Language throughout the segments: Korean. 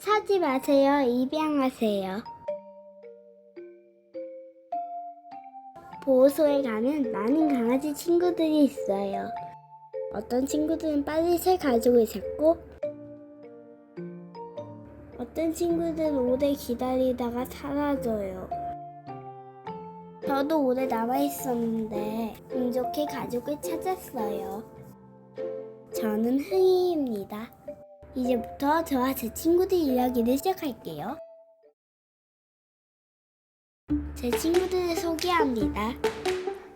사지 마세요. 입양하세요. 보호소에 가면 많은 강아지 친구들이 있어요. 어떤 친구들은 빨리 새 가족을 찾고, 어떤 친구들은 오래 기다리다가 사라져요. 저도 오래 남아 있었는데 운 좋게 가족을 찾았어요. 저는 흥이입니다. 이제부터 저와 제 친구들 이야기를 시작할게요. 제 친구들을 소개합니다.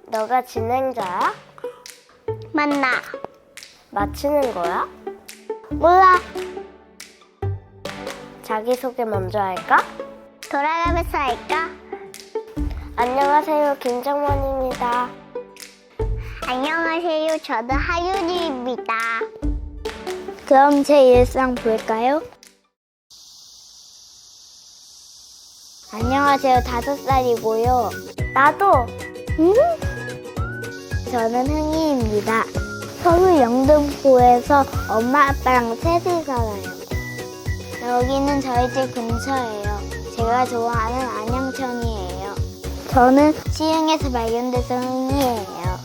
너가 진행자야? 만나. 맞히는 거야? 몰라. 자기소개 먼저 할까? 돌아가면서 할까? 안녕하세요, 김정원입니다. 안녕하세요. 저는 하윤이입니다. 그럼 제 일상 볼까요? 안녕하세요. 다섯 살이고요. 나도! 음? 저는 흥이입니다. 서울 영등포에서 엄마 아빠랑 셋이 살아요. 여기는 저희 집 근처예요. 제가 좋아하는 안양천이에요. 저는 시흥에서 발견돼서 흥이에요.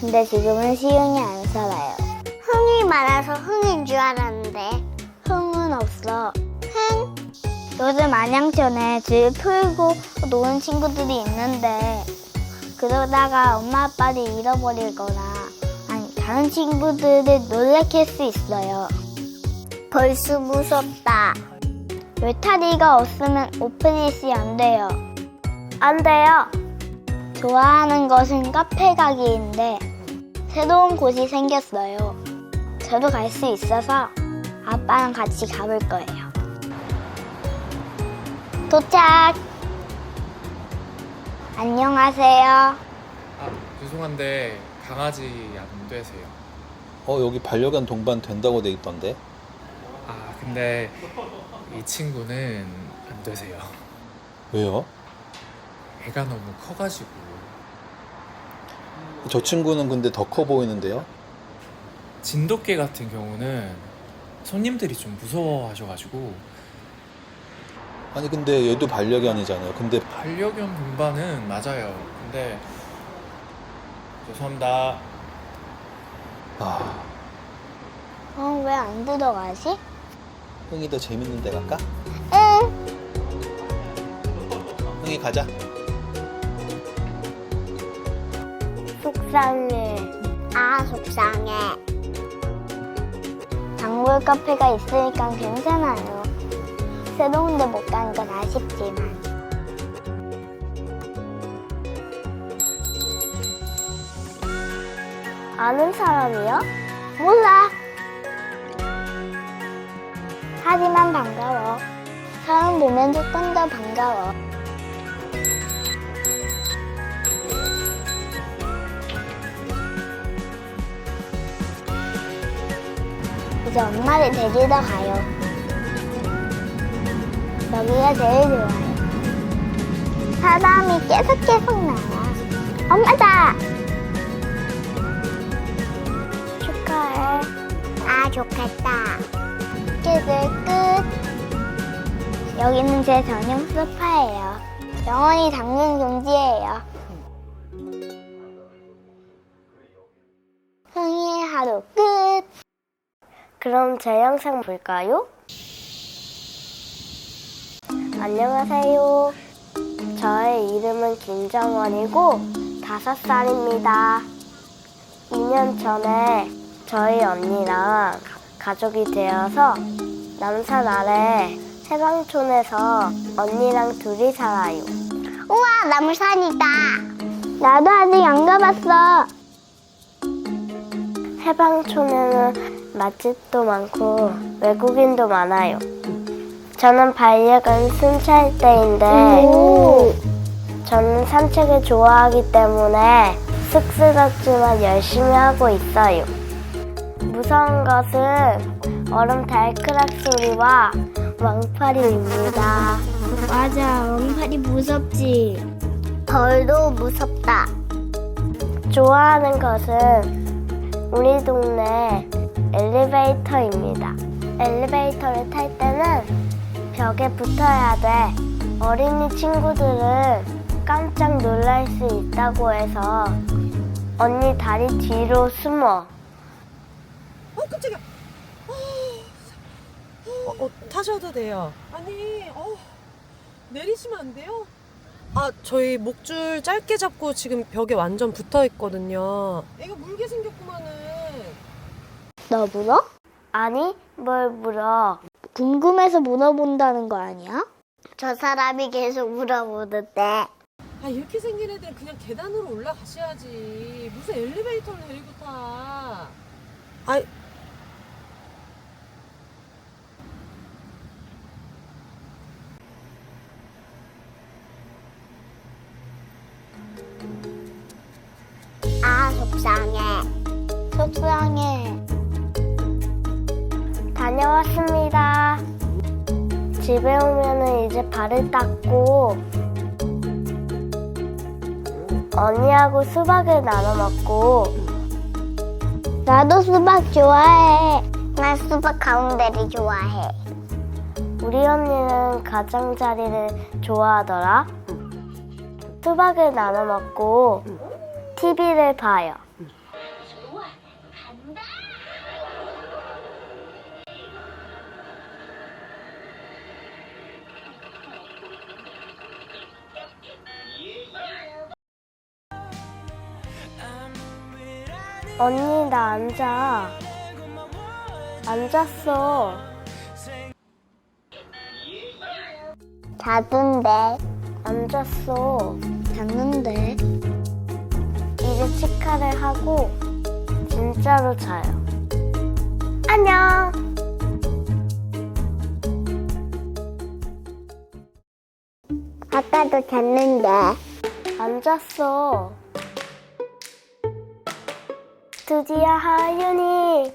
근데 지금은 시흥에 안 살아요. 많아서 흥인 줄 알았는데 흥은 없어. 흥? 요즘 안양천에 줄 풀고 노는 친구들이 있는데 그러다가 엄마 아빠를 잃어버리거나 아니 다른 친구들을 놀래킬 수 있어요. 벌써 무섭다. 외타리가 없으면 오픈잇이 안 돼요. 안 돼요! 좋아하는 것은 카페 가기인데 새로운 곳이 생겼어요. 저도 갈 수 있어서 아빠랑 같이 가볼 거예요. 도착! 안녕하세요. 아, 죄송한데 강아지 안 되세요? 어 여기 반려견 동반 된다고 돼 있던데 아, 근데 이 친구는 안 되세요. 왜요? 애가 너무 커가지고 저 친구는 근데 더 커 보이는데요? 진돗개 같은 경우는 손님들이 좀 무서워하셔가지고 아니 근데 얘도 반려견이잖아요. 근데 반려견 동반은 맞아요. 근데 죄송합니다. 아 어, 왜 안 들어가지? 흥이 더 재밌는 데 갈까? 응. 흥이 가자. 속상해. 아, 속상해. 단골 카페가 있으니까 괜찮아요. 새로운 데 못 가는 건 아쉽지만. 아는 사람이야? 몰라. 하지만 반가워. 사람 보면 조금 더 반가워. 이제 엄마를 데리러 가요. 여기가 제일 좋아요. 사람이 계속 계속 나와. 엄마다! 축하해. 아, 좋겠다. 스케줄 끝. 여기는 제 전용 소파예요. 영원히 당근 금지예요. 흥이의 하루 끝. 그럼 제 영상 볼까요? 안녕하세요. 저의 이름은 김정원이고 다섯 살입니다. 2년 전에 저희 언니랑 가족이 되어서 남산 아래 해방촌에서 언니랑 둘이 살아요. 우와, 나물산이다. 나도 아직 안 가봤어. 해방촌에는 맛집도 많고 외국인도 많아요. 저는 반려견 순찰 때인데 오. 저는 산책을 좋아하기 때문에 쑥스럽지만 열심히 하고 있어요. 무서운 것은 얼음 달크락 소리와 왕파리입니다. 맞아, 왕팔이 무섭지. 벌도 무섭다. 좋아하는 것은 우리 동네 엘리베이터입니다. 엘리베이터를 탈 때는 벽에 붙어야 돼. 어린이 친구들은 깜짝 놀랄 수 있다고 해서 언니 다리 뒤로 숨어. 어 깜짝이야. 어, 어, 타셔도 돼요. 아니, 어, 내리시면 안 돼요? 아, 저희 목줄 짧게 잡고 지금 벽에 완전 붙어 있거든요. 애가 물게 생겼구만은. 너 물어? 아니, 뭘 물어. 궁금해서 물어본다는 거 아니야? 저 사람이 계속 물어보는데. 아, 이렇게 생긴 애들은 그냥 계단으로 올라가셔야지. 무슨 엘리베이터를 데리고 타. 아, 아, 속상해. 속상해. 다녀왔습니다. 집에 오면은 이제 발을 닦고 언니하고 수박을 나눠 먹고 나도 수박 좋아해. 난 수박 가운데를 좋아해. 우리 언니는 가장자리를 좋아하더라. 수박을 나눠 먹고 TV를 봐요. 언니 나 앉아. 앉았어. 자던데. 앉았어. 잤는데. 이제 치카를 하고 진짜로 자요. 안녕. 아까도 잤는데. 앉았어. 드디어 하윤이.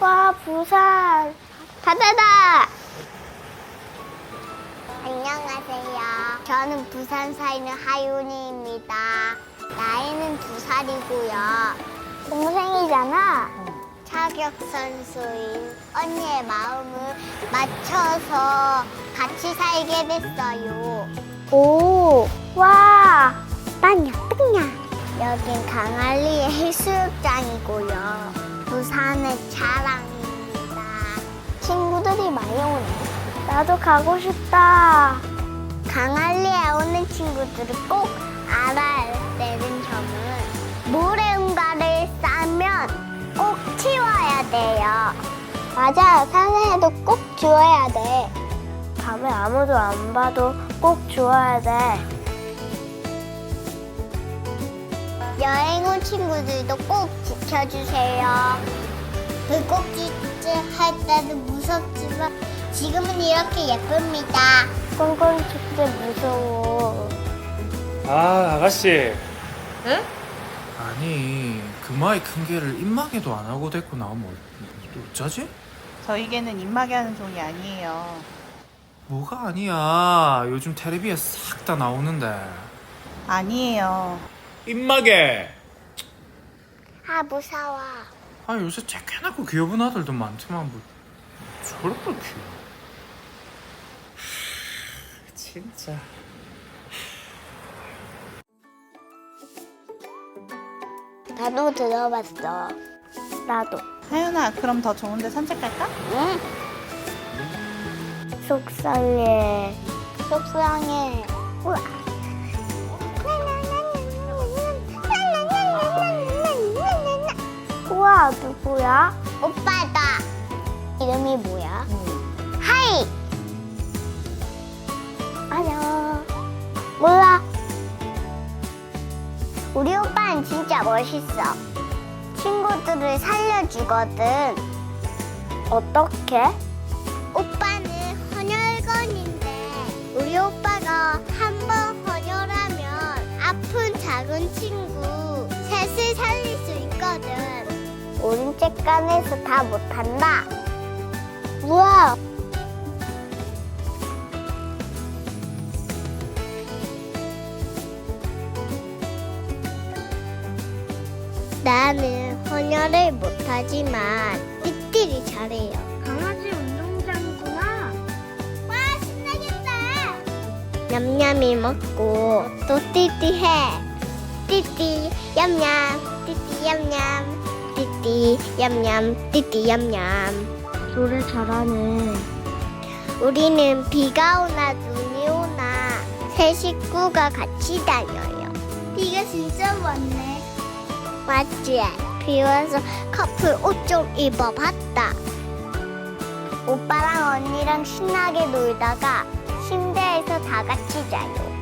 와 부산. 바다다! 안녕하세요. 저는 부산 사는 하윤이입니다. 나이는 두 살이고요. 동생이잖아. 차격 선수인 언니의 마음을 맞춰서 같이 살게 됐어요. 오. 와. 빵야, 빵야. 여긴 강할리의 해수욕장이고요. 부산의 자랑입니다. 친구들이 많이 오네. 나도 가고 싶다. 강할리에 오는 친구들은 꼭 알아야 되는 점은 모래응가를 싸면 꼭 치워야 돼요. 맞아, 산에도 꼭 주워야 돼. 밤에 아무도 안 봐도 꼭 주워야 돼. 여행 온 친구들도 꼭 지켜주세요. 불꽃축제 할 때도 무섭지만 지금은 이렇게 예쁩니다. 꽁꽁 축제 무서워. 아 아가씨 응? 아니 금화의 큰 개를 입마개도 안 하고 데리고 나오면 어쩌지? 저희게는 입마개 하는 종이 아니에요. 뭐가 아니야 요즘 텔레비에 싹 다 나오는데 아니에요. 입마개 아 무서워. 아 요새 쬐깨나고 귀여운 아들도 많지만 뭐 저렇게 귀여워 하, 진짜 나도 들어봤어. 나도. 하윤아, 그럼 더 좋은데 산책 갈까? 응? 속상해. 속상해. 우와. 우와, 누구야? 오빠다. 이름이 뭐야? 하이. 안녕. 몰라. 우리 오빠는 진짜 멋있어. 친구들을 살려주거든. 어떻게? 오빠는 헌혈건인데 우리 오빠가 색깔에서 다 못한다. 우와! 나는 헌혈을 못하지만 띠띠리 잘해요. 강아지 운동장이구나. 와 신나겠다. 냠냠이 먹고 또 띠띠해. 띠띠 냠냠, 띠띠 냠냠. 띠띠 얌얌 띠띠 얌얌. 노래 잘하네. 우리는 비가 오나 눈이 오나 새 식구가 같이 다녀요. 비가 진짜 많네. 맞지? 비 와서 커플 옷 좀 입어봤다. 오빠랑 언니랑 신나게 놀다가 침대에서 다 같이 자요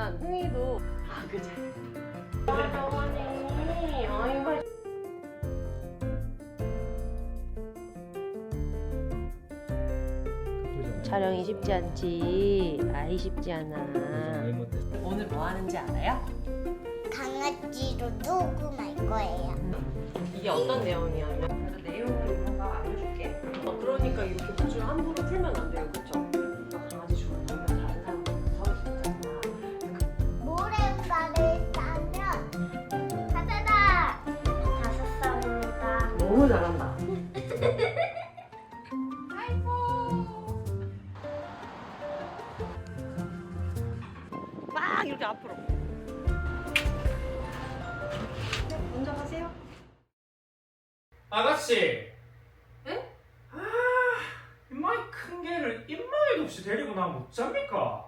아니면 흥이도 아아 아이고 촬영이 쉽지 않지. 아이 쉽지 않아. 오늘 뭐 하는지 알아요? 강아지로 녹음할 거예요. 이게 어떤 내용이냐면 내용을 이모가 알려줄게. 어, 그러니까 이렇게 무줄 함부로 풀면 안 돼요. 그쵸? 막 이렇게 앞으로 네, 먼저 가세요 아가씨. 에? 아, 이마이 큰 개를 입마에도 없이 데리고 나면 어쩝니까?